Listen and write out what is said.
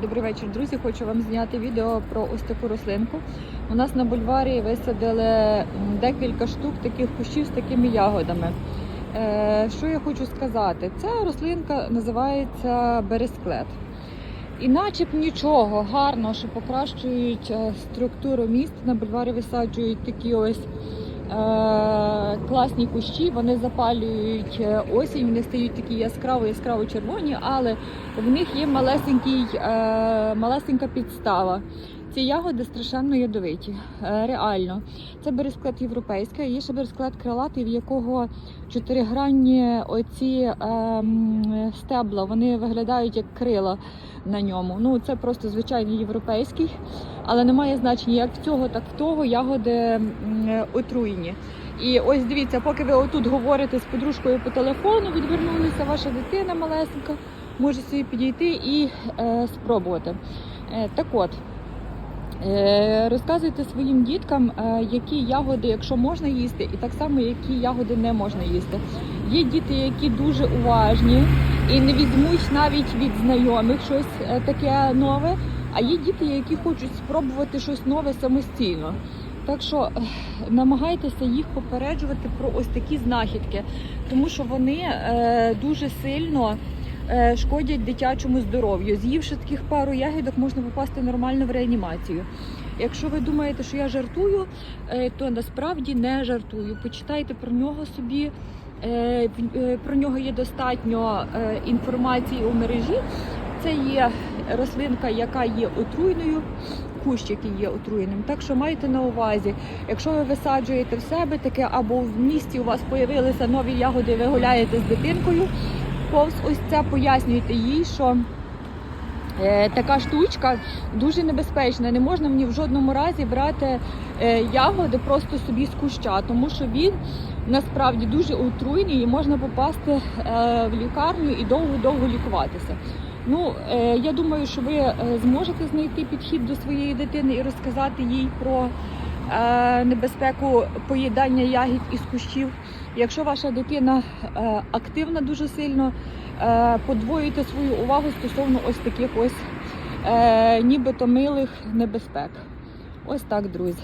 Добрий вечір, друзі. Хочу вам зняти відео про ось таку рослинку. У нас на бульварі висадили декілька штук таких кущів з такими ягодами. Е, що я хочу сказати? Ця рослинка називається бересклет. І начеб нічого гарно, що покращують е, структуру міст. На бульварі висаджують такі ось класні кущі, вони запалюють е, осінь, вони стають такі яскраво, яскраво червоні, але в них є малесенький, е, малесенька підстава. Ці ягоди страшенно ядовиті, е, реально. Це бересклет європейський, є ще бересклет крилатий, в якого чотиригранні оці е, м, стебла, вони виглядають як крила на ньому. Ну це просто звичайний європейський, але немає значення як в цього, так в того ягоди е, отруєні. І ось дивіться, поки ви отут говорите з подружкою по телефону, відвернулися, ваша дитина малесенька може собі підійти і е, спробувати. Е, так от. Е, Розказуйте своїм діткам, е, які ягоди, якщо можна їсти, і так само, які ягоди не можна їсти. Є діти, які дуже уважні і не візьмуть навіть від знайомих щось е, таке нове. А є діти, які хочуть спробувати щось нове самостійно. Так що намагайтеся їх попереджувати про ось такі знахідки, тому що вони е, дуже сильно шкодять дитячому здоров'ю. З'ївши таких пару ягідок, можна попасти нормально в реанімацію. Якщо ви думаєте, що я жартую, е, то насправді не жартую. Почитайте про нього собі. Е, е, Про нього є достатньо е, інформації у мережі. Це є рослинка, яка є отруйною, кущ, який є отруєним. Так що майте на увазі, якщо ви висаджуєте в себе таке, або в місті у вас з'явилися нові ягоди, ви гуляєте з дитинкою, повз ось це пояснюйте їй, що е, така штучка дуже небезпечна. Не можна мені в жодному разі брати е, ягоди просто собі з куща, тому що він насправді дуже отруйний і можна попасти е, в лікарню і довго-довго лікуватися. Ну, е, я думаю, що ви е, зможете знайти підхід до своєї дитини і розказати їй про небезпеку поїдання ягід із кущів. Якщо ваша дитина е, активна дуже сильно, е, подвоюйте свою увагу стосовно ось таких ось е, нібито милих небезпек. Ось так, друзі.